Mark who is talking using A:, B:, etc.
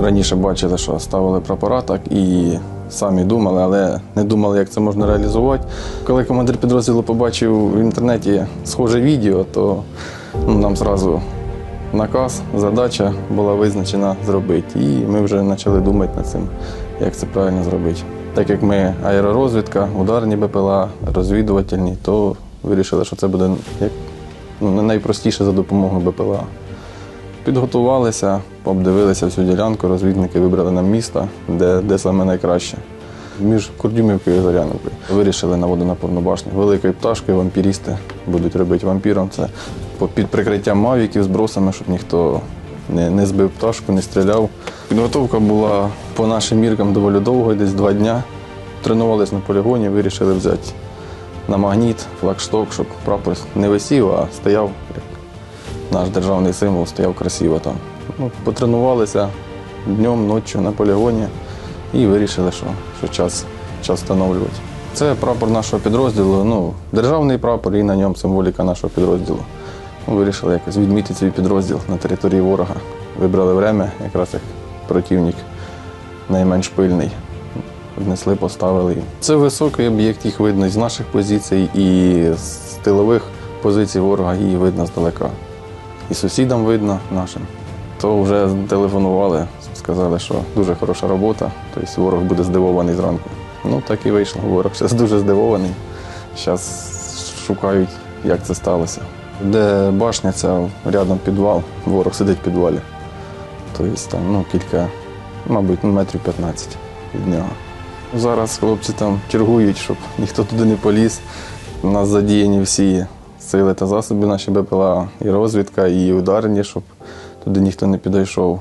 A: раніше бачили, що ставили прапора так і самі думали, але не думали, як це можна реалізувати. Коли командир підрозділу побачив в інтернеті схоже відео, то ну, нам зразу наказ, задача була визначена зробити. І ми вже почали думати над цим, як це правильно зробити. Так як ми аеророзвідка, ударні БПЛА, розвідувальні, то вирішили, що це буде як ну, найпростіше за допомогою БПЛА. Підготувалися, обдивилися всю ділянку, розвідники вибрали нам місто, де, де саме найкраще. Між Курдюмівкою і Зоряновкою. Вирішили на водонапорну башню. Великою пташкою вампірісти будуть робити вампіром. Це під прикриттям мавіків з бросами, щоб ніхто не, не збив пташку, не стріляв. Підготовка була по нашим міркам доволі довго, десь два дня. Тренувалися на полігоні, вирішили взяти на магніт, флагшток, щоб прапор не висів, а стояв наш державний символ стояв красиво там. Ну, потренувалися днем, ночі на полігоні і вирішили, що, що час, час встановлювати. Це прапор нашого підрозділу, ну, державний прапор і на ньому символіка нашого підрозділу. Ми вирішили якось відмітити свій підрозділ на території ворога. Вибрали время, якраз як противник найменш пильний. Внесли, поставили. Це високий об'єкт, їх видно з наших позицій, і з тилових позицій ворога її видно здалека і сусідам видно нашим. То вже телефонували, сказали, що дуже хороша робота, тобто ворог буде здивований зранку. Ну так і вийшло. Ворог зараз дуже здивований. Зараз шукають, як це сталося. Де башня, ця рядом підвал, ворог сидить в підвалі. Тобто там ну, кілька, мабуть, метрів 15 від нього. Зараз хлопці там чергують, щоб ніхто туди не поліз. У нас задіяні всі сили та засоби наші БПЛА, і розвідка, і ударні, щоб туди ніхто не підійшов.